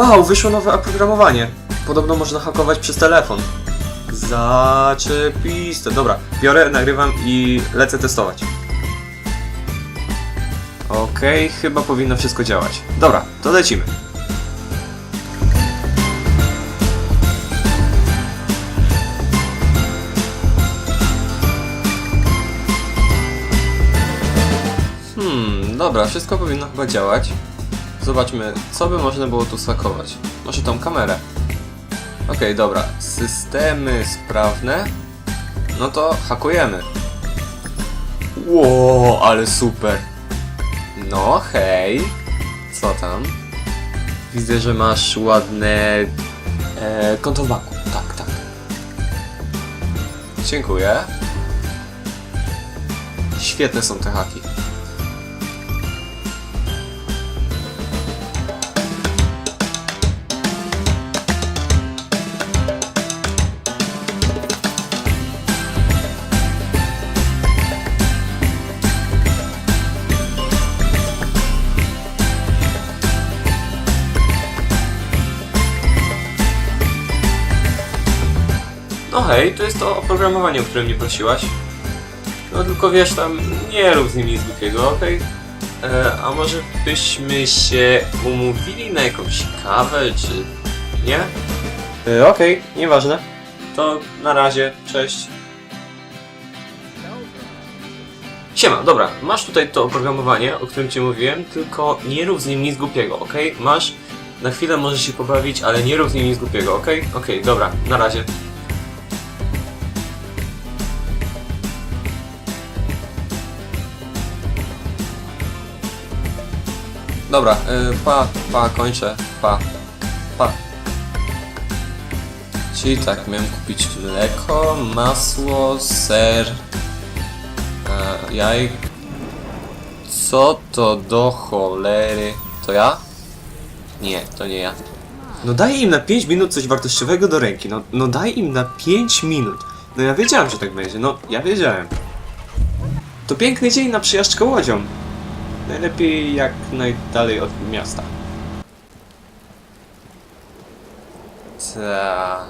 Wow, wyszło nowe oprogramowanie. Podobno można hakować przez telefon. Zaczepiste. Dobra, biorę, nagrywam i lecę testować. Okej, chyba powinno wszystko działać. Dobra, to lecimy. Hmm, dobra, wszystko powinno chyba działać. Zobaczmy, co by można było tu schakować. Może tą kamerę. Okej, dobra. Systemy sprawne. No to hakujemy. Ło, ale super. No, hej. Co tam? Widzę, że masz ładne e, konto w banku. Tak, tak. Dziękuję. Świetne są te haki. No hej, to jest to oprogramowanie, o którym mnie prosiłaś. No tylko wiesz, tam nie rób z nimi nic głupiego, okej? E, A może byśmy się umówili na jakąś kawę, czy... nie? E, okej, nieważne. To na razie, cześć. Siema, dobra, masz tutaj to oprogramowanie, o którym ci mówiłem, tylko nie rób z nim nic głupiego, okej? Masz, na chwilę możesz się pobawić, ale nie rób z nim nic głupiego, okej? Okej, dobra, na razie. Dobra, y, pa, pa, kończę, pa, pa. Czyli tak, miałem kupić mleko, masło, ser, e, jaj. Co to do cholery? To ja? Nie, to nie ja. No daj im na 5 minut coś wartościowego do ręki, no, no daj im na 5 minut. No ja wiedziałem, że tak będzie, no ja wiedziałem. To piękny dzień na przyjażdżkę łodzią. Najlepiej jak najdalej od miasta. Ta.